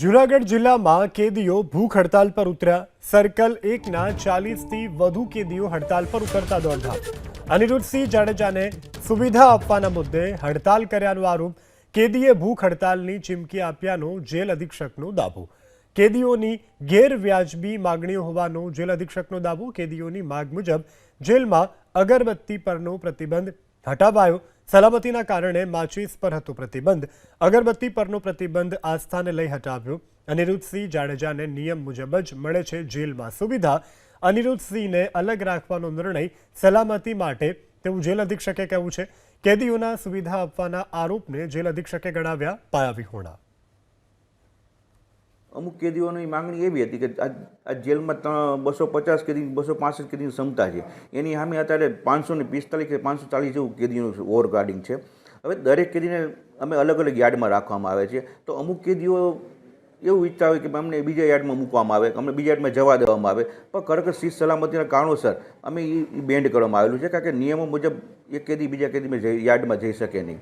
જૂનાગઢ જિલ્લામાં કેદીઓ ભૂખ હડતાલ પર ઉતર્યા. સર્કલ એકના ચાલીસથી વધુ કેદીઓ હડતાલ પર ઉતરતા દોડતા અનિરુદ્ધસિંહ જાડેજાને સુવિધા આપવાના મુદ્દે હડતાલ કર્યાનો આરોપ. કેદીએ ભૂખ હડતાલની ચીમકી આપ્યાનો જેલ અધિક્ષકનો દાવો. કેદીઓની ગેરવ્યાજબી માગણીઓ હોવાનો જેલ અધિક્ષકનો દાવો. કેદીઓની માગ મુજબ જેલમાં અગરબત્તી પરનો પ્રતિબંધ હટાવાયો. સલામતીના કારણે માચીસ પર હતો પ્રતિબંધ. અગરબત્તી પરનો પ્રતિબંધ આસ્થાને લઈ હટાવ્યો. અનિરુદ્ધસિંહ જાડેજાને નિયમ મુજબ જ મળે છે જેલમાં સુવિધા. અનિરુદ્ધસિંહને અલગ રાખવાનો નિર્ણય સલામતી માટે તેવું જેલ અધિક્ષકે કહ્યું છે. કેદીઓના સુવિધા આપવાના આરોપને જેલ અધિક્ષકે ગણાવ્યા પાયાવિહોણા. અમુક કેદીઓની માંગણી એવી હતી કે આ જેલમાં ત્રણ બસો પચાસ કેદી, બસો પાસઠ કેદીની ક્ષમતા છે. એની સામે અત્યારે પાંચસો ને પિસ્તાલીસ કે પાંચસો ચાલીસ જેવું કેદીનું ઓવર ગાર્ડિંગ છે. હવે દરેક કેદીને અમે અલગ અલગ યાર્ડમાં રાખવામાં આવે છે. તો અમુક કેદીઓ એવું ઈચ્છતા હોય કે અમને બીજા યાર્ડમાં મૂકવામાં આવે, અમને બીજા યાર્ડમાં જવા દેવામાં આવે. પણ ખરેખર શિસ્ત સલામતીના કારણોસર અમે એ બેન્ડ કરવામાં આવેલું છે. કારણ કે નિયમો મુજબ એક કેદી બીજા કેદીમાં જઈ યાર્ડમાં જઈ શકે નહીં.